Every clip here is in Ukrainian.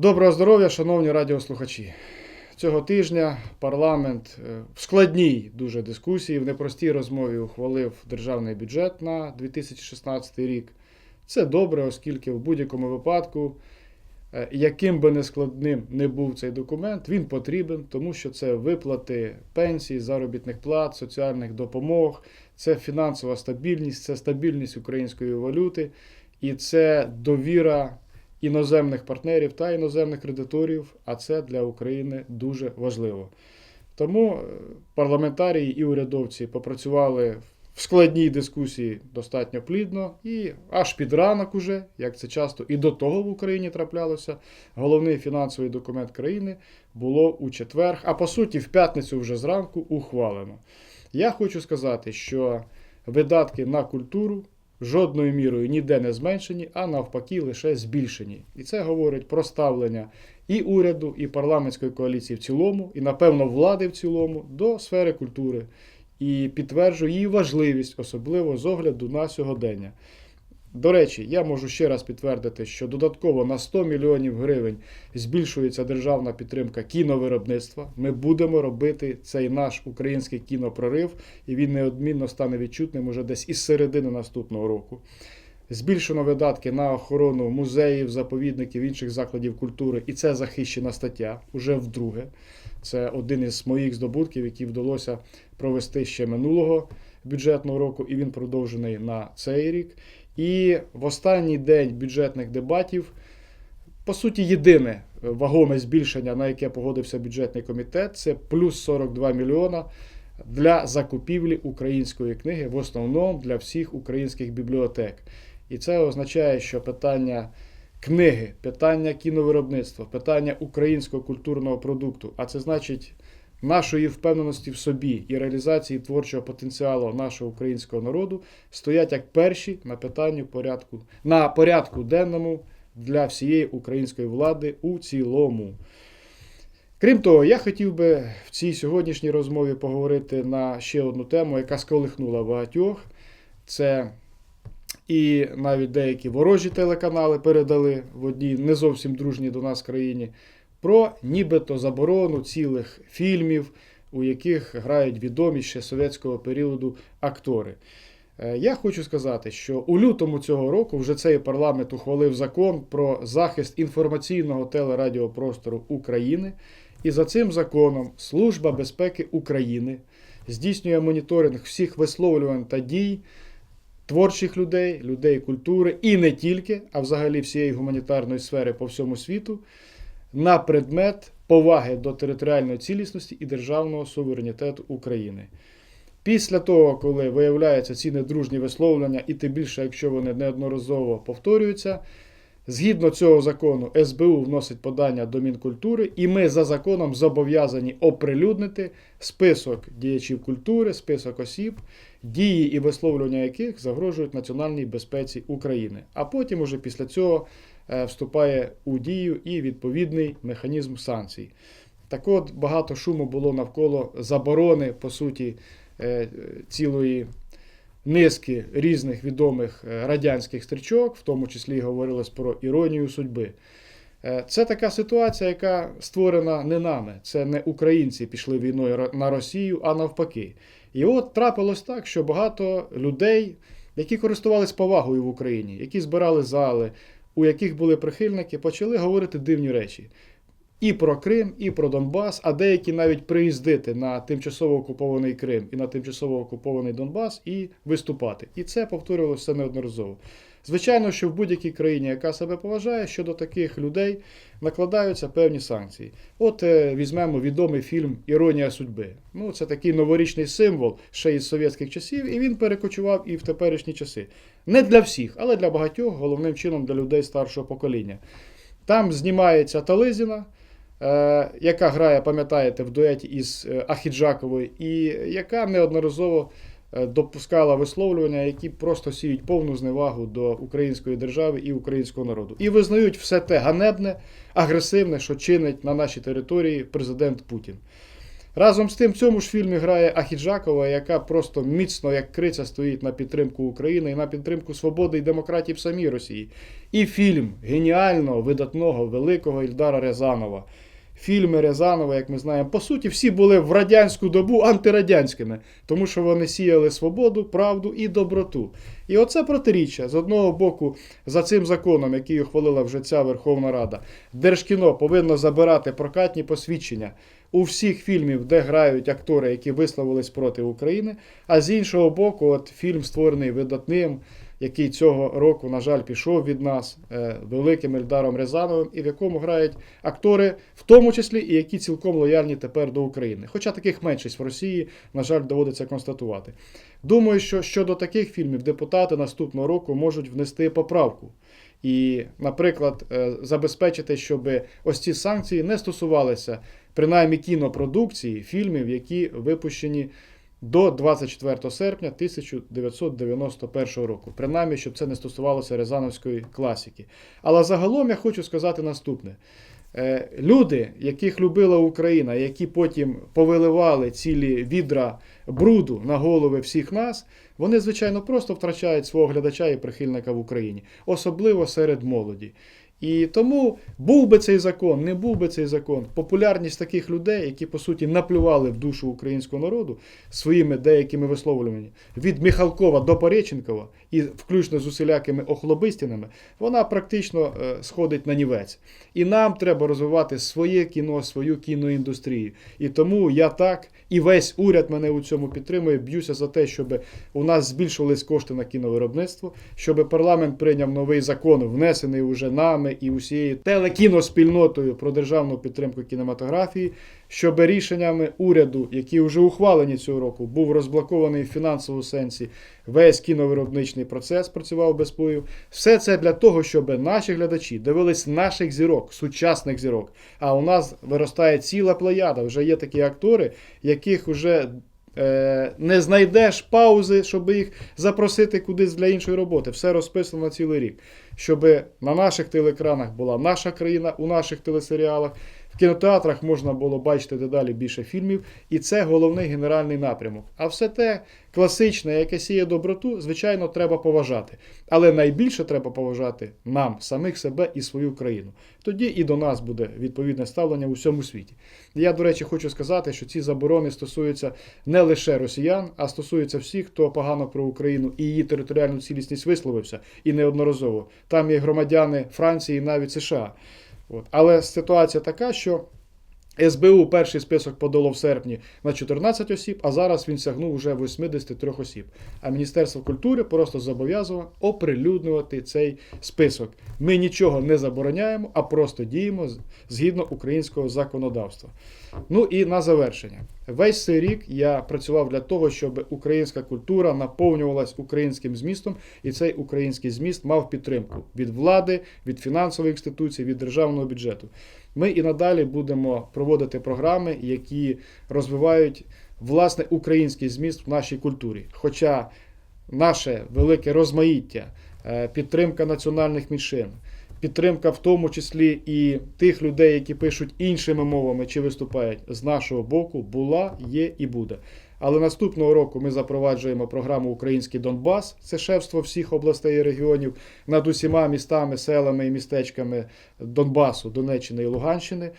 Доброго здоров'я, шановні радіослухачі. Цього тижня парламент е, в складній дуже дискусії, в непростій розмові ухвалив державний бюджет на 2016 рік. Це добре, оскільки в будь-якому випадку, е, яким би нескладним не був цей документ, він потрібен, тому що це виплати пенсій, заробітних плат, соціальних допомог, це фінансова стабільність, це стабільність української валюти і це довіра іноземних партнерів та іноземних кредиторів, а це для України дуже важливо. Тому е, парламентарії і урядовці попрацювали в складній дискусії достатньо плідно і аж під ранок уже, як це часто і до того в Україні траплялося, головний фінансовий документ країни було у четвер, а по суті в п'ятницю вже зранку ухвалено. Я хочу сказати, що видатки на культуру жодною мірою ніде не зменшені, а навпаки, лише збільшені. І це говорить про ставлення і уряду, і парламентської коаліції в цілому, і, напевно, влади в цілому до сфери культури. І підтверджує її важливість, особливо з огляду на сьогодення. До речі, я можу ще раз підтвердити, що додатково на 100 мільйонів гривень збільшується державна підтримка кіновиробництва. Ми будемо робити цей наш український кінопрорив, і він неодмінно стане відчутним уже десь із середини наступного року. Збільшено видатки на охорону музеїв, заповідників, інших закладів культури, і це захищена стаття уже вдруге. Це один із моїх здобутків, які вдалося провести ще минулого бюджетного року, і він продовжений на цей рік. І в останній день бюджетних дебатів, по суті, єдине вагоме збільшення, на яке погодився бюджетний комітет, це плюс 42 мільйона для закупівлі української книги, в основному для всіх українських бібліотек. І це означає, що питання книги, питання кіновиробництва, питання українського культурного продукту, а це значить нашої впевненості в собі і реалізації творчого потенціалу нашого українського народу стоять як перші на питанню порядку на порядку денному для всієї української влади у цілому. Крім того, я хотів би в цій сьогоднішній розмові поговорити на ще одну тему, яка сколихнула багатьох. Це і навіть деякі ворожі телеканали передали в одній не зовсім дружній до нас країні про нібито заборону цілих фільмів, у яких грають відомі ще совєтського періоду актори. Е, Я хочу сказати, що у лютому цього року вже цей парламент ухвалив закон про захист інформаційного телерадіопростору України. І за цим законом Служба безпеки України здійснює моніторинг всіх висловлювань та дій творчих людей, людей культури і не тільки, а взагалі всієї гуманітарної сфери по всьому світу на предмет поваги до територіальної цілісності і державного суверенітету України. Після того, коли виявляються ці недружні висловлення, і тим більше, якщо вони неодноразово повторюються, згідно цього закону СБУ вносить подання до Мінкультури, і ми за законом зобов'язані оприлюднити список діячів культури, список осіб, дії і висловлювання яких загрожують національній безпеці України. А потім, уже після цього, вступає у дію і відповідний механізм санкцій. Так от багато шуму було навколо заборони, по суті, е, цілої низки різних відомих е, радянських стрічок, в тому числі говорилось про іронію судьби. Е, Це така ситуація, яка створена не нами. Це не українці пішли війною на Росію, а навпаки. І от трапилось так, що багато людей, які користувались повагою в Україні, які збирали зали, у яких були прихильники, почали говорити дивні речі. І про Крим, і про Донбас, а деякі навіть приїздити на тимчасово окупований Крим і на тимчасово окупований Донбас і виступати. І це повторювалося неодноразово. Звичайно, що в будь-якій країні, яка себе поважає, щодо таких людей накладаються певні санкції. От е, візьмемо відомий фільм Іронія судьби. Ну, це такий новорічний символ ще із совєтських часів, і він перекочував і в теперішні часи. Не для всіх, але для багатьох, головним чином для людей старшого покоління. Там знімається Тализіна, е, яка грає, пам'ятаєте, в дуеті із е, Ахіджаковою, і яка неодноразово допускала висловлювання, які просто сіють повну зневагу до української держави і українського народу. І визнають все те ганебне, агресивне, що чинить на нашій території президент Путін. Разом з тим, в цьому ж фільмі грає Ахіджакова, яка просто міцно, як криця, стоїть на підтримку України і на підтримку свободи і демократії в самій Росії. І фільм геніального, видатного, великого Ільдара Рязанова. Фільми Рязанова, як ми знаємо, по суті, всі були в радянську добу антирадянськими, тому що вони сіяли свободу, правду і доброту. І оце протиріччя. З одного боку, за цим законом, який ухвалила вже ця Верховна Рада, Держкіно повинно забирати прокатні посвідчення у всіх фільмів, де грають актори, які висловились проти України. А з іншого боку, от фільм створений видатним, який цього року, на жаль, пішов від нас е, великим Ельдаром Рязановим, і в якому грають актори, в тому числі і які цілком лояльні тепер до України. Хоча таких меншість в Росії, на жаль, доводиться констатувати. Думаю, що щодо таких фільмів депутати наступного року можуть внести поправку. І, наприклад, е, забезпечити, щоб ось ці санкції не стосувалися принаймні кінопродукції фільмів, які випущені до 24 серпня 1991 року. Принаймні, щоб це не стосувалося Рязановської класики. Але загалом я хочу сказати наступне. Е, Люди, яких любила Україна, які потім повиливали цілі відра бруду на голови всіх нас, вони, звичайно, просто втрачають свого глядача і прихильника в Україні, особливо серед молоді. І тому був би цей закон, не був би цей закон. Популярність таких людей, які по суті наплювали в душу українського народу своїми деякими висловлюваннями від Михалкова до Пореченкова і включно з усілякими охлобистінами, вона практично е, сходить на нівець. І нам треба розвивати своє кіно, свою кіноіндустрію. І тому я так і весь уряд мене у цьому підтримує. Б'юся за те, щоб у нас збільшувались кошти на кіновиробництво, щоб парламент прийняв новий закон, внесений уже нами і усією телекіноспільнотою про державну підтримку кінематографії, щоб рішеннями уряду, які вже ухвалені цього року, був розблокований в фінансовому сенсі весь кіновиробничний процес, працював без впливів. Все це для того, щоб наші глядачі дивились наших зірок, сучасних зірок. А у нас виростає ціла плеяда. Вже є такі актори, яких вже не знайдеш паузи, щоб їх запросити кудись для іншої роботи. Все розписано на цілий рік. Щоб на наших телеекранах була наша країна, у наших телесеріалах. В кінотеатрах можна було бачити дедалі більше фільмів, і це головний генеральний напрямок. А все те класичне, яке сіє доброту, звичайно, треба поважати. Але найбільше треба поважати нам, самих себе і свою країну. Тоді і до нас буде відповідне ставлення у всьому світі. Я, до речі, хочу сказати, що ці заборони стосуються не лише росіян, а стосуються всіх, хто погано про Україну і її територіальну цілісність висловився, і неодноразово. Там є громадяни Франції навіть США. От. Але ситуація така, що СБУ перший список подало в серпні на 14 осіб, а зараз він сягнув вже 83 осіб. А Міністерство культури просто зобов'язано оприлюднювати цей список. Ми нічого не забороняємо, а просто діємо згідно українського законодавства. Ну і на завершення. Весь цей рік я працював для того, щоб українська культура наповнювалась українським змістом, і цей український зміст мав підтримку від влади, від фінансових інституцій, від державного бюджету. Ми і надалі будемо проводити програми, які розвивають власне український зміст в нашій культурі. Хоча наше велике розмаїття, е, підтримка національних меншин, підтримка в тому числі і тих людей, які пишуть іншими мовами чи виступають з нашого боку, була, є і буде. Але наступного року ми запроваджуємо програму Український Донбас, це шефство всіх областей і регіонів над усіма містами, селами і містечками Донбасу, Донеччини і Луганщини.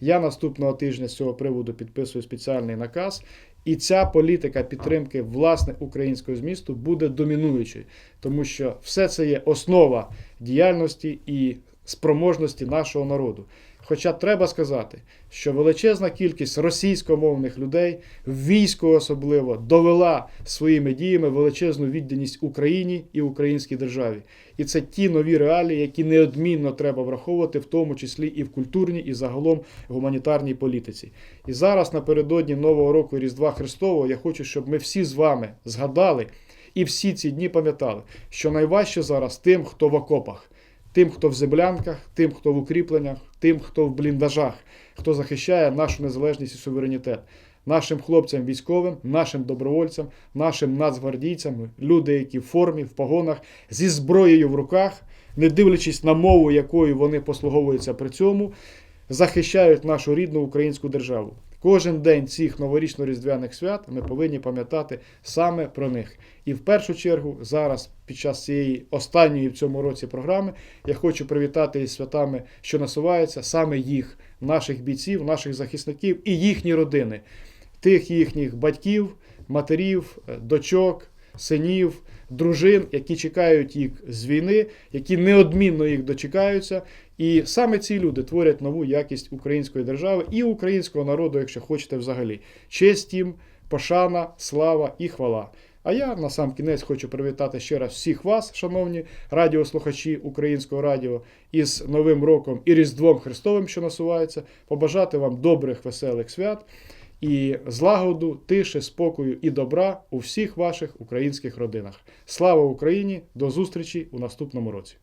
Я наступного тижня з цього приводу підписую спеціальний наказ. І ця політика підтримки власне українського змісту буде домінуючою, тому що все це є основа діяльності і спроможності нашого народу. Хоча треба сказати, що величезна кількість російськомовних людей, військо особливо, довела своїми діями величезну відданість Україні і українській державі. І це ті нові реалії, які неодмінно треба враховувати, в тому числі і в культурній, і загалом гуманітарній політиці. І зараз, напередодні Нового року Різдва Христового, я хочу, щоб ми всі з вами згадали і всі ці дні пам'ятали, що найважче зараз тим, хто в окопах тим, хто в землянках, тим, хто в укріпленнях, тим, хто в бліндажах, хто захищає нашу незалежність і суверенітет. Нашим хлопцям військовим, нашим добровольцям, нашим нацгвардійцям, люди, які в формі, в погонах, зі зброєю в руках, не дивлячись на мову, якою вони послуговуються при цьому, захищають нашу рідну українську державу. Кожен день цих новорічно-різдвяних свят ми повинні пам'ятати саме про них. І в першу чергу, зараз, під час цієї останньої в цьому році програми, я хочу привітати із святами, що насуваються, саме їх, наших бійців, наших захисників і їхні родини, тих їхніх батьків, матерів, е, дочок, синів, дружин, які чекають їх з війни, які неодмінно їх дочекаються. І саме ці люди творять нову якість української держави і українського народу, якщо хочете взагалі. Честь їм, пошана, слава і хвала. А я на сам кінець хочу привітати ще раз всіх вас, шановні радіослухачі Українського радіо, із Новим роком і Різдвом Христовим, що насувається, побажати вам добрих, веселих свят і злагоду, тиші, спокою і добра у всіх ваших українських родинах. Слава Україні! До зустрічі у наступному році!